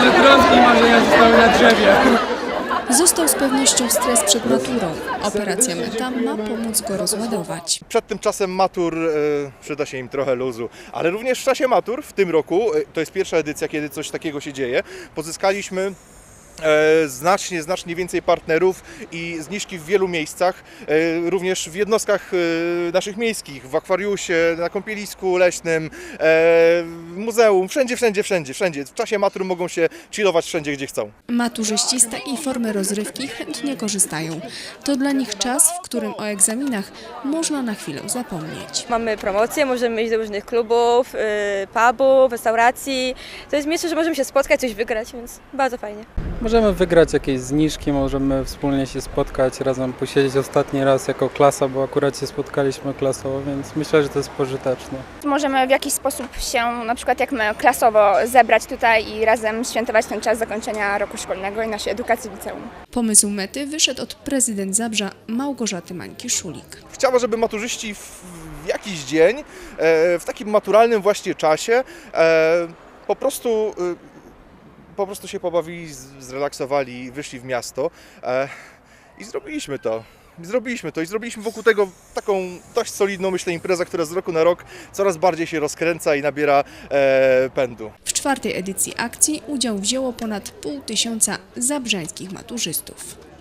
wszystkie marzenia zostały na drzewie. Został z pewnością stres przed maturą. Operacja Meta ma pomóc go rozładować. Przed tym czasem matur e, przyda się im trochę luzu, ale również w czasie matur w tym roku, e, to jest pierwsza edycja, kiedy coś takiego się dzieje, pozyskaliśmy e, znacznie, znacznie więcej partnerów i zniżki w wielu miejscach, e, również w jednostkach e, naszych miejskich, w akwariusie, na kąpielisku leśnym, e, w muzeum, wszędzie, wszędzie, wszędzie, wszędzie. W czasie matur mogą się chillować wszędzie, gdzie chcą. Maturzyści z takiej formy rozrywki chętnie korzystają. To dla nich czas, w którym o egzaminach można na chwilę zapomnieć. Mamy promocje, możemy iść do różnych klubów, y, pubów, restauracji. To jest miejsce, że możemy się spotkać, coś wygrać, więc bardzo fajnie. Możemy wygrać jakieś zniżki, możemy wspólnie się spotkać, razem posiedzieć ostatni raz jako klasa, bo akurat się spotkaliśmy klasowo, więc myślę, że to jest pożyteczne. Możemy w jakiś sposób się, na przykład jak my, klasowo zebrać tutaj i razem świętować ten czas zakończenia roku szkolnego i naszej edukacji w liceum. Pomysł Mety wyszedł od prezydent Zabrza Małgorzaty Mańki-Szulik. Chciałbym, żeby maturzyści w, w jakiś dzień, e, w takim maturalnym właśnie czasie, e, po prostu, e, po prostu się pobawili, zrelaksowali, wyszli w miasto e, i zrobiliśmy to. Zrobiliśmy to i zrobiliśmy wokół tego taką dość solidną, myślę, imprezę, która z roku na rok coraz bardziej się rozkręca i nabiera e, pędu. W czwartej edycji akcji udział wzięło ponad pół tysiąca zabrzańskich maturzystów.